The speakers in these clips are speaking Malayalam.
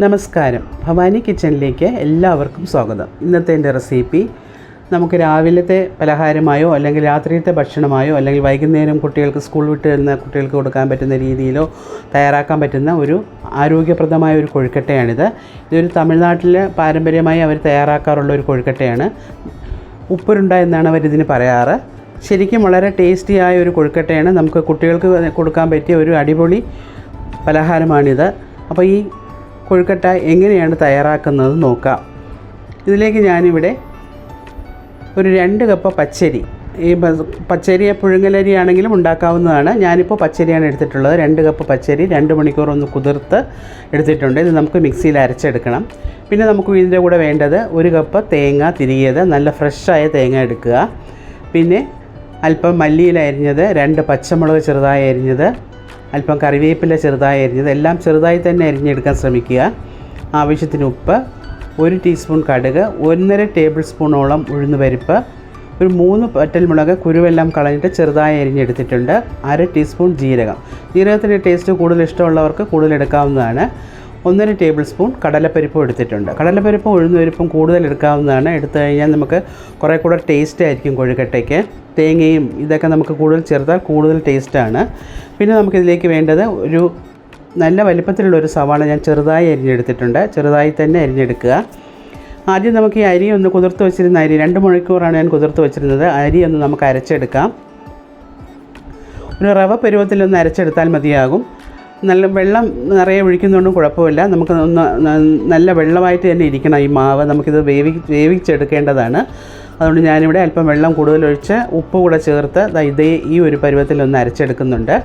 നമസ്കാരം. ഭവാനി കിച്ചണിലേക്ക് എല്ലാവർക്കും സ്വാഗതം. ഇന്നത്തെ എന്റെ റെസിപ്പി നമുക്ക് രാവിലത്തെ പലഹാരമായോ അല്ലെങ്കിൽ രാത്രിയിലത്തെ ഭക്ഷണമായോ അല്ലെങ്കിൽ വൈകുന്നേരം കുട്ടികൾക്ക് സ്കൂൾ വിട്ട് വരുന്ന കുട്ടികൾക്ക് കൊടുക്കാൻ പറ്റുന്ന രീതിയിലോ തയ്യാറാക്കാൻ പറ്റുന്ന ഒരു ആരോഗ്യപ്രദമായ ഒരു കൊഴുക്കട്ടയാണിത്. ഇതൊരു തമിഴ്നാട്ടിൽ പാരമ്പര്യമായി അവർ തയ്യാറാക്കാറുള്ള ഒരു കൊഴുക്കട്ടയാണ്. ഉപ്പുരുണ്ട എന്നാണ് അവരിതിന് പറയാറ്. ശരിക്കും വളരെ ടേസ്റ്റിയായ ഒരു കൊഴുക്കട്ടയാണ്. നമുക്ക് കുട്ടികൾക്ക് കൊടുക്കാൻ പറ്റിയ ഒരു അടിപൊളി പലഹാരമാണിത്. അപ്പോൾ ഈ കൊഴുക്കട്ട എങ്ങനെയാണ് തയ്യാറാക്കുന്നത് നോക്കാം. ഇതിലേക്ക് ഞാനിവിടെ ഒരു രണ്ട് കപ്പ് പച്ചരി. ഈ പച്ചരി പുഴുങ്ങലരി ആണെങ്കിലും ഉണ്ടാക്കാവുന്നതാണ്. ഞാനിപ്പോൾ പച്ചരിയാണ് എടുത്തിട്ടുള്ളത്. രണ്ട് കപ്പ് പച്ചരി രണ്ട് മണിക്കൂർ ഒന്ന് കുതിർത്ത് എടുത്തിട്ടുണ്ട്. ഇത് നമുക്ക് മിക്സിയിൽ അരച്ചെടുക്കണം. പിന്നെ നമുക്ക് ഇതിന്റെ കൂടെ വേണ്ടത് ഒരു കപ്പ് തേങ്ങ തിരികിയത് നല്ല ഫ്രഷായ തേങ്ങ എടുക്കുക. പിന്നെ അല്പം മല്ലിയില അരിഞ്ഞത് രണ്ട് പച്ചമുളക് ചെറുതായി അരിഞ്ഞത് അല്പം കറിവേപ്പില ചെറുതായി അരിഞ്ഞത് എല്ലാം ചെറുതായി തന്നെ അരിഞ്ഞെടുക്കാൻ ശ്രമിക്കുക. ആവശ്യത്തിന് ഉപ്പ് ഒരു ടീസ്പൂൺ കടുക് ഒന്നര ടേബിൾ സ്പൂണോളം ഉഴുന്ന് പരിപ്പ് ഒരു മൂന്ന് പറ്റൽമുളക് കുരുവെല്ലാം കളഞ്ഞിട്ട് ചെറുതായി അരിഞ്ഞെടുത്തിട്ടുണ്ട്. അര ടീസ്പൂൺ ജീരകം. ജീരകത്തിന്റെ ടേസ്റ്റ് കൂടുതൽ ഇഷ്ടമുള്ളവർക്ക് കൂടുതൽ എടുക്കാവുന്നതാണ്. ഒന്നര ടേബിൾ സ്പൂൺ കടലപ്പരിപ്പും എടുത്തിട്ടുണ്ട്. കടലപ്പരിപ്പും ഉഴുന്നുപരിപ്പും കൂടുതൽ എടുക്കാവുന്നതാണ്. എടുത്തു കഴിഞ്ഞാൽ നമുക്ക് കുറേ കൂടെ ടേസ്റ്റ് ആയിരിക്കും കൊഴുക്കട്ടയ്ക്ക്. തേങ്ങയും ഇതൊക്കെ നമുക്ക് കൂടുതൽ ചേർത്താൽ കൂടുതൽ ടേസ്റ്റാണ്. പിന്നെ നമുക്കിതിലേക്ക് വേണ്ടത് ഒരു നല്ല വലിപ്പത്തിലുള്ള ഒരു സവാള ഞാൻ ചെറുതായി അരിഞ്ഞെടുത്തിട്ടുണ്ട്. ചെറുതായി തന്നെ അരിഞ്ഞെടുക്കുക. ആദ്യം നമുക്ക് ഈ അരി ഒന്ന് കുതിർത്ത് വെച്ചിരുന്ന അരി രണ്ട് മണിക്കൂറാണ് ഞാൻ കുതിർത്ത് വെച്ചിരുന്നത്. അരി ഒന്ന് നമുക്ക് അരച്ചെടുക്കാം. ഒരു റവ പരുവത്തിലൊന്ന് അരച്ചെടുത്താൽ മതിയാകും. നല്ല വെള്ളം നിറയെ ഒഴിക്കുന്നതുകൊണ്ടും കുഴപ്പമില്ല. നമുക്ക് ഒന്ന് നല്ല വെള്ളമായിട്ട് തന്നെ ഇരിക്കണം ഈ മാവ്. നമുക്കിത് വേവി വേവിച്ചെടുക്കേണ്ടതാണ്. അതുകൊണ്ട് ഞാനിവിടെ അല്പം വെള്ളം കൂടുതൽ ഒഴിച്ച് ഉപ്പ് കൂടെ ചേർത്ത് ഇതേ ഈ ഒരു പരുവത്തിൽ ഒന്ന് അരച്ചെടുക്കുന്നുണ്ട്.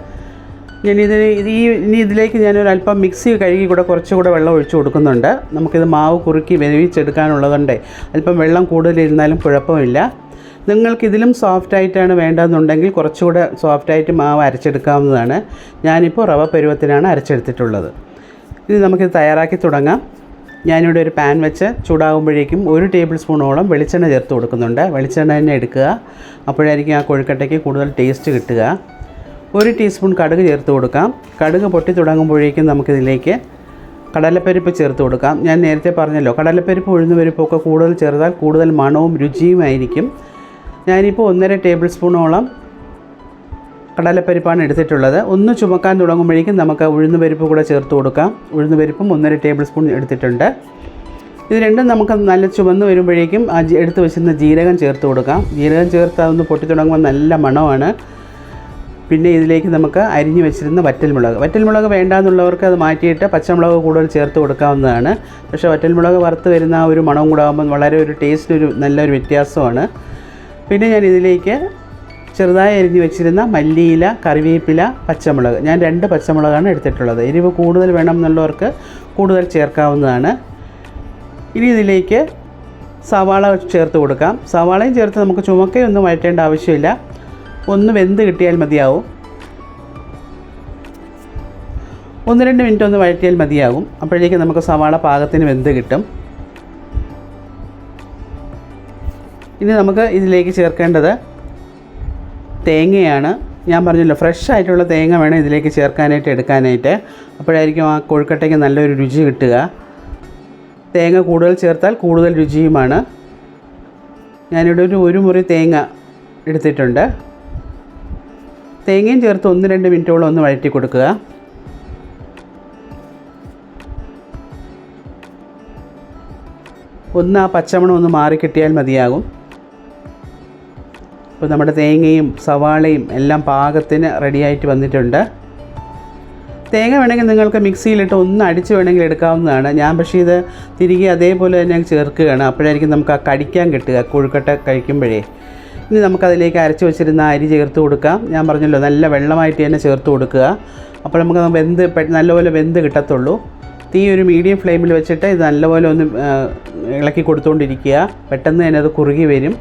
ഞാനിത് ഇത് ഈ ഇനി ഇതിലേക്ക് ഞാനൊരു അല്പം മിക്സി കഴുകി കൂടെ കുറച്ചുകൂടെ വെള്ളം ഒഴിച്ച് കൊടുക്കുന്നുണ്ട്. നമുക്കിത് മാവ് കുറുക്കി വേവിച്ചെടുക്കാനുള്ളതുകൊണ്ട് അല്പം വെള്ളം കൂടുതലിരുന്നാലും കുഴപ്പമില്ല. നിങ്ങൾക്ക് ഇതിലും സോഫ്റ്റ് ആയിട്ടാണ് വേണ്ടതെന്നുണ്ടെങ്കിൽ കുറച്ചുകൂടെ സോഫ്റ്റായിട്ട് മാവ് അരച്ചെടുക്കാവുന്നതാണ്. ഞാനിപ്പോൾ റവ പരുവത്തിനാണ് അരച്ചെടുത്തിട്ടുള്ളത്. ഇനി നമുക്കിത് തയ്യാറാക്കി തുടങ്ങാം. ഞാനിവിടെ ഒരു പാൻ വെച്ച് ചൂടാകുമ്പോഴേക്കും ഒരു ടേബിൾ സ്പൂണോളം വെളിച്ചെണ്ണ ചേർത്ത് കൊടുക്കുന്നുണ്ട്. വെളിച്ചെണ്ണ തന്നെ എടുക്കുക. അപ്പോഴായിരിക്കും ആ കൊഴുക്കട്ടയ്ക്ക് കൂടുതൽ ടേസ്റ്റ് കിട്ടുക. ഒരു ടീസ്പൂൺ കടുക് ചേർത്ത് കൊടുക്കാം. കടുക് പൊട്ടി തുടങ്ങുമ്പോഴേക്കും നമുക്കിതിലേക്ക് കടലപ്പരിപ്പ് ചേർത്ത് കൊടുക്കാം. ഞാൻ നേരത്തെ പറഞ്ഞല്ലോ കടലപ്പരിപ്പ് ഉഴുന്നുപരിപ്പൊക്കെ കൂടുതൽ ചേർത്താൽ കൂടുതൽ മണവും രുചിയുമായിരിക്കും ഞാനിപ്പോൾ ഒന്നര ടേബിൾ സ്പൂണോളം കടലപ്പരിപ്പാണ് എടുത്തിട്ടുള്ളത്. ഒന്ന് ചുമക്കാൻ തുടങ്ങുമ്പോഴേക്കും നമുക്ക് ഉഴുന്ന് പരിപ്പ് കൂടെ ചേർത്ത് കൊടുക്കാം. ഉഴുന്ന് പരിപ്പും ഒന്നര ടേബിൾ സ്പൂൺ എടുത്തിട്ടുണ്ട്. ഇത് രണ്ടും നമുക്ക് നല്ല ചുവന്ന് വരുമ്പോഴേക്കും ആ എടുത്ത് വെച്ചിരുന്ന ജീരകം ചേർത്ത് കൊടുക്കാം. ജീരകം ചേർത്ത് അതൊന്ന് പൊട്ടി തുടങ്ങുമ്പോൾ നല്ല മണമാണ്. പിന്നെ ഇതിലേക്ക് നമുക്ക് അരിഞ്ഞു വെച്ചിരുന്ന വറ്റൽമുളക്. വറ്റൽമുളക് വേണ്ടാന്നുള്ളവർക്ക് അത് മാറ്റിയിട്ട് പച്ചമുളക് കൂടുതൽ ചേർത്ത് കൊടുക്കാവുന്നതാണ്. പക്ഷേ വറ്റൽമുളക് വറുത്ത് വരുന്ന ആ ഒരു മണവും കൂടെ ആകുമ്പോൾ വളരെ ഒരു ടേസ്റ്റിനൊരു നല്ലൊരു വ്യത്യാസമാണ്. പിന്നെ ഞാൻ ഇതിലേക്ക് ചെറുതായി എരിഞ്ഞ് വെച്ചിരുന്ന മല്ലിയില കറിവേപ്പില പച്ചമുളക്. ഞാൻ രണ്ട് പച്ചമുളകാണ് എടുത്തിട്ടുള്ളത്. എരിവ് കൂടുതൽ വേണം എന്നുള്ളവർക്ക് കൂടുതൽ ചേർക്കാവുന്നതാണ്. ഇനി ഇതിലേക്ക് സവാള ചേർത്ത് കൊടുക്കാം. സവാളയും ചേർത്ത് നമുക്ക് ചുമക്കയൊന്നും വഴറ്റേണ്ട ആവശ്യമില്ല. ഒന്ന് വെന്ത് കിട്ടിയാൽ മതിയാവും. ഒന്ന് രണ്ട് മിനിറ്റ് ഒന്ന് വഴറ്റിയാൽ മതിയാകും അപ്പോഴേക്കും നമുക്ക് സവാള പാകത്തിന് വെന്ത് കിട്ടും. ഇനി നമുക്ക് ഇതിലേക്ക് ചേർക്കേണ്ടത് തേങ്ങയാണ്. ഞാൻ പറഞ്ഞല്ലോ ഫ്രഷ് ആയിട്ടുള്ള തേങ്ങ വേണം ഇതിലേക്ക് ചേർക്കാനായിട്ട് എടുക്കാനായിട്ട്. അപ്പോഴായിരിക്കും ആ കൊഴുക്കട്ടയ്ക്ക് നല്ലൊരു രുചി കിട്ടുക. തേങ്ങ കൂടുതൽ ചേർത്താൽ കൂടുതൽ രുചിയുമാണ്. ഞാനിവിടെ ഒരു ഒരു മുറി തേങ്ങ എടുത്തിട്ടുണ്ട്. തേങ്ങയും ചേർത്ത് ഒന്ന് രണ്ട് മിനിറ്റോളം ഒന്ന് വഴറ്റി കൊടുക്കുക. ഒന്ന് ആ പച്ചമണം ഒന്ന് മാറി കിട്ടിയാൽ മതിയാകും. ഇപ്പോൾ നമ്മുടെ തേങ്ങയും സവാളയും എല്ലാം പാകത്തിന് റെഡിയായിട്ട് വന്നിട്ടുണ്ട്. തേങ്ങ വേണമെങ്കിൽ നിങ്ങൾക്ക് മിക്സിയിലിട്ട് ഒന്ന് അടിച്ച് വേണമെങ്കിൽ എടുക്കാവുന്നതാണ്. ഞാൻ പക്ഷേ ഇത് തിരികെ അതേപോലെ തന്നെ ചേർക്കുകയാണ്. അപ്പോഴായിരിക്കും നമുക്ക് ആ കടിക്കാൻ കിട്ടുക കൊഴുക്കട്ട കഴിക്കുമ്പോഴേ. ഇനി നമുക്കതിലേക്ക് അരച്ച് വെച്ചിരുന്ന അരി ചേർത്ത് കൊടുക്കാം. ഞാൻ പറഞ്ഞല്ലോ നല്ല വെള്ളമായിട്ട് തന്നെ ചേർത്ത് കൊടുക്കുക. അപ്പോൾ നമുക്ക് വെന്ത് നല്ലപോലെ വെന്ത് കിട്ടത്തുള്ളൂ. തീ ഒരു മീഡിയം ഫ്ലെയിമിൽ വെച്ചിട്ട് ഇത് നല്ലപോലെ ഒന്ന് ഇളക്കി കൊടുത്തുകൊണ്ടിരിക്കുക. പെട്ടെന്ന് തന്നെ അത് കുറുകി വരും.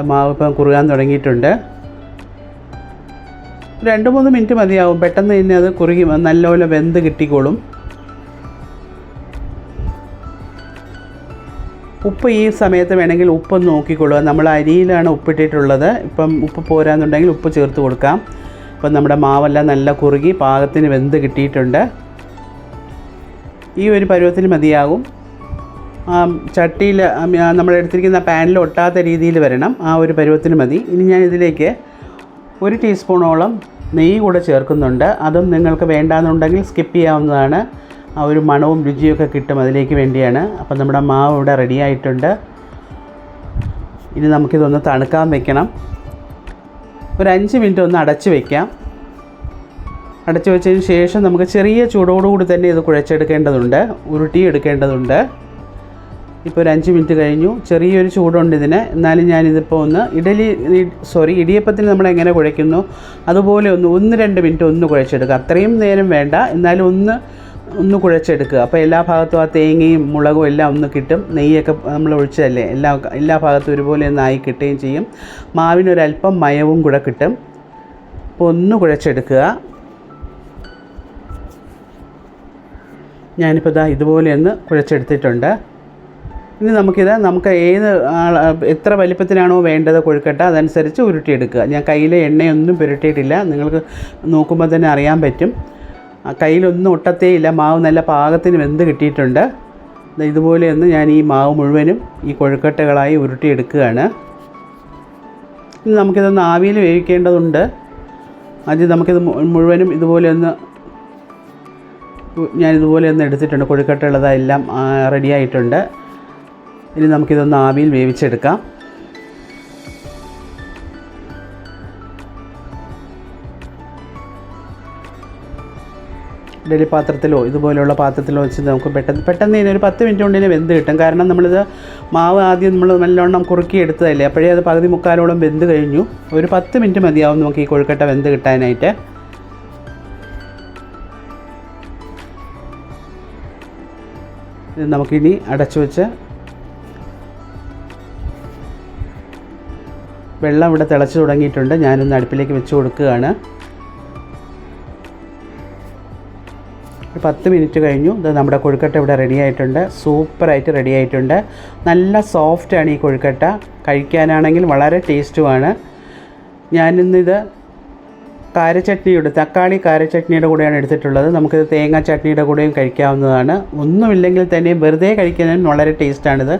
മാവ് ഇപ്പം കുറുകാൻ തുടങ്ങിയിട്ടുണ്ട്. രണ്ട് മൂന്ന് മിനിറ്റ് മതിയാവും. പെട്ടെന്ന് തന്നെ അത് കുറുകി നല്ലപോലെ വെന്ത് കിട്ടിക്കോളും. ഉപ്പ് ഈ സമയത്ത് വേണമെങ്കിൽ ഉപ്പ് നോക്കിക്കൊള്ളുക. നമ്മൾ അരിയിലാണ് ഉപ്പിട്ടിട്ടുള്ളത്. ഇപ്പം ഉപ്പ് പോരാന്നുണ്ടെങ്കിൽ ഉപ്പ് ചേർത്ത് കൊടുക്കാം. ഇപ്പം നമ്മുടെ മാവെല്ലാം നല്ല കുറുകി പാകത്തിന് വെന്ത് കിട്ടിയിട്ടുണ്ട്. ഈ ഒരു പരുവത്തിന് മതിയാകും. ചട്ടിയിൽ നമ്മൾ എടുത്തിരിക്കുന്ന പാനിൽ ഒട്ടാത്ത രീതിയിൽ വരണം. ആ ഒരു പരുവത്തിന് മതി. ഇനി ഞാൻ ഇതിലേക്ക് ഒരു ടീസ്പൂണോളം നെയ്യ് കൂടെ ചേർക്കുന്നുണ്ട്. അതും നിങ്ങൾക്ക് വേണ്ടാന്നുണ്ടെങ്കിൽ സ്കിപ്പ് ചെയ്യാവുന്നതാണ്. ആ ഒരു മണവും രുചിയൊക്കെ കിട്ടും അതിലേക്ക് വേണ്ടിയാണ്. അപ്പം നമ്മുടെ മാവ് ഇവിടെ റെഡി ആയിട്ടുണ്ട്. ഇനി നമുക്കിതൊന്ന് തണുക്കാൻ വെക്കണം. ഒരു അഞ്ച് മിനിറ്റ് ഒന്ന് അടച്ച് വയ്ക്കാം അടച്ചു വെച്ചതിന് ശേഷം നമുക്ക് ചെറിയ ചൂടോടുകൂടി തന്നെ ഇത് കുഴച്ചെടുക്കേണ്ടതുണ്ട്. ഉരുട്ടിയെടുക്കേണ്ടതുണ്ട് ഇപ്പോൾ ഒരു അഞ്ച് മിനിറ്റ് കഴിഞ്ഞു. ചെറിയൊരു ചൂടുണ്ട് ഇതിന്. എന്നാലും ഞാനിതിപ്പോൾ ഒന്ന് ഇഡലി സോറി ഇടിയപ്പത്തിന് നമ്മൾ എങ്ങനെ കുഴയ്ക്കുന്നു? അതുപോലെ ഒന്ന് ഒന്ന് രണ്ട് മിനിറ്റ് ഒന്ന് കുഴച്ചെടുക്കുക. അത്രയും നേരം വേണ്ട. എന്നാലും ഒന്ന് ഒന്ന് കുഴച്ചെടുക്കുക. അപ്പോൾ എല്ലാ ഭാഗത്തും ആ തേങ്ങയും മുളകും എല്ലാം ഒന്ന് കിട്ടും. നെയ്യൊക്കെ നമ്മൾ ഒഴിച്ചതല്ലേ? എല്ലാ എല്ലാ ഭാഗത്തും ഒരുപോലെ ഒന്നായി കിട്ടുകയും ചെയ്യും. മാവിനൊരല്പം മയവും കൂടെ കിട്ടും. അപ്പോൾ ഒന്ന് കുഴച്ചെടുക്കുക. ഞാനിപ്പോൾ ഇതാ ഇതുപോലെ ഒന്ന് കുഴച്ചെടുത്തിട്ടുണ്ട്. ഇനി നമുക്കിത് നമുക്ക് ഏത് എത്ര വലിപ്പത്തിനാണോ വേണ്ടത് കൊഴുക്കട്ട അതനുസരിച്ച് ഉരുട്ടിയെടുക്കുക. ഞാൻ കയ്യിൽ എണ്ണയൊന്നും പുരട്ടിയിട്ടില്ല. നിങ്ങൾക്ക് നോക്കുമ്പോൾ തന്നെ അറിയാൻ പറ്റും. കയ്യിലൊന്നും ഒട്ടത്തേ ഇല്ല. മാവ് നല്ല പാകത്തിന് വെന്ത് കിട്ടിയിട്ടുണ്ട്. ഇതുപോലെയൊന്ന് ഞാൻ ഈ മാവ് മുഴുവനും ഈ കൊഴുക്കട്ടകളായി ഉരുട്ടിയെടുക്കുകയാണ്. ഇനി നമുക്കിതൊന്ന് ആവിയിൽ വേവിക്കേണ്ടതുണ്ട്. ആദ്യം നമുക്കിത് മുഴുവനും ഇതുപോലെ ഒന്ന് ഞാൻ ഇതുപോലെ ഒന്ന് എടുത്തിട്ടുണ്ട്. കൊഴുക്കട്ടയുള്ളതെല്ലാം റെഡി ആയിട്ടുണ്ട് ഇനി നമുക്കിതൊന്ന് ആവിയിൽ വേവിച്ചെടുക്കാം. ഇഡലി പാത്രത്തിലോ ഇതുപോലെയുള്ള പാത്രത്തിലോ വെച്ച് നമുക്ക് പെട്ടെന്ന് പെട്ടെന്ന് ഇതിനൊരു പത്ത് മിനിറ്റ് കൊണ്ട് തന്നെ വെന്ത് കിട്ടും. കാരണം നമ്മളിത് മാവ് ആദ്യം നമ്മൾ നല്ലോണം കുറുക്കി എടുത്തതല്ലേ അപ്പോഴേ അത് പകുതി മുക്കാലോളം വെന്ത് കഴിഞ്ഞു. ഒരു പത്ത് മിനിറ്റ് മതിയാവും നമുക്ക് ഈ കൊഴുക്കട്ട വെന്ത് കിട്ടാനായിട്ട്. നമുക്കിനി അടച്ചു വെച്ച് വെള്ളം ഇവിടെ തിളച്ചു തുടങ്ങിയിട്ടുണ്ട്. ഞാനൊന്ന് അടുപ്പിലേക്ക് വെച്ച് കൊടുക്കുകയാണ്. പത്ത് മിനിറ്റ് കഴിഞ്ഞു. ഇത് നമ്മുടെ കൊഴുക്കട്ട ഇവിടെ റെഡി ആയിട്ടുണ്ട്. സൂപ്പറായിട്ട് റെഡി ആയിട്ടുണ്ട്. നല്ല സോഫ്റ്റാണ് ഈ കൊഴുക്കട്ട. കഴിക്കാനാണെങ്കിൽ വളരെ ടേസ്റ്റുമാണ് ഞാനിന്നിത് കാരച്ചട്നിയുടെ തക്കാളി കാരച്ചട്നിയുടെ കൂടെയാണ് എടുത്തിട്ടുള്ളത്. നമുക്കിത് തേങ്ങാ ചട്നിയുടെ കൂടെയും കഴിക്കാവുന്നതാണ്. ഒന്നുമില്ലെങ്കിൽ തന്നെ വെറുതെ കഴിക്കുന്നതിന് വളരെ ടേസ്റ്റാണിത്.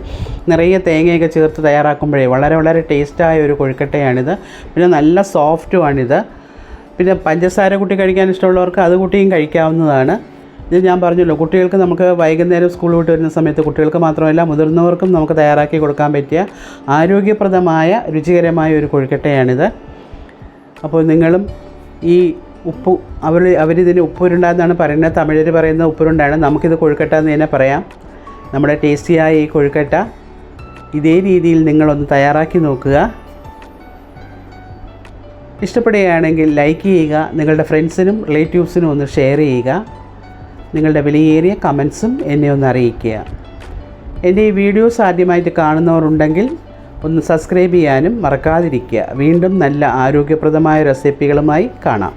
നിറയെ തേങ്ങയൊക്കെ ചേർത്ത് തയ്യാറാക്കുമ്പോഴേ വളരെ വളരെ ടേസ്റ്റായ ഒരു കൊഴുക്കട്ടയാണിത്. പിന്നെ നല്ല സോഫ്റ്റുമാണിത് പിന്നെ പഞ്ചസാര കുട്ടി കഴിക്കാൻ ഇഷ്ടമുള്ളവർക്ക് അത് കൂട്ടിയും കഴിക്കാവുന്നതാണ്. ഇത് ഞാൻ പറഞ്ഞല്ലോ കുട്ടികൾക്ക് നമുക്ക് വൈകുന്നേരം സ്കൂൾ വിട്ട് വരുന്ന സമയത്ത് കുട്ടികൾക്ക് മാത്രമല്ല മുതിർന്നവർക്കും നമുക്ക് തയ്യാറാക്കി കൊടുക്കാൻ പറ്റിയ ആരോഗ്യപ്രദമായ രുചികരമായ ഒരു കൊഴുക്കട്ടയാണിത്. അപ്പോൾ നിങ്ങളും ഈ ഉപ്പ് അവർ അവരിതിന് ഉപ്പുരുണ്ടെന്നാണ് പറയുന്നത്. തമിഴർ പറയുന്ന ഉപ്പുരുണ്ടാണ്. നമുക്കിത് കൊഴുക്കട്ട എന്ന് തന്നെ പറയാം. നമ്മുടെ ടേസ്റ്റിയായ ഈ കൊഴുക്കട്ട ഇതേ രീതിയിൽ നിങ്ങളൊന്ന് തയ്യാറാക്കി നോക്കുക. ഇഷ്ടപ്പെടുകയാണെങ്കിൽ ലൈക്ക് ചെയ്യുക. നിങ്ങളുടെ ഫ്രണ്ട്സിനും റിലേറ്റീവ്സിനും ഒന്ന് ഷെയർ ചെയ്യുക. നിങ്ങളുടെ വിലയേറിയ കമൻസും എന്നെ ഒന്ന് അറിയിക്കുക. എന്റെ ഈ വീഡിയോസ് ആദ്യമായിട്ട് കാണുന്നവരുണ്ടെങ്കിൽ ഒന്ന് സബ്സ്ക്രൈബ് ചെയ്യാനും മറക്കാതിരിക്കുക. വീണ്ടും നല്ല ആരോഗ്യപ്രദമായ റെസിപ്പികളുമായി കാണാം.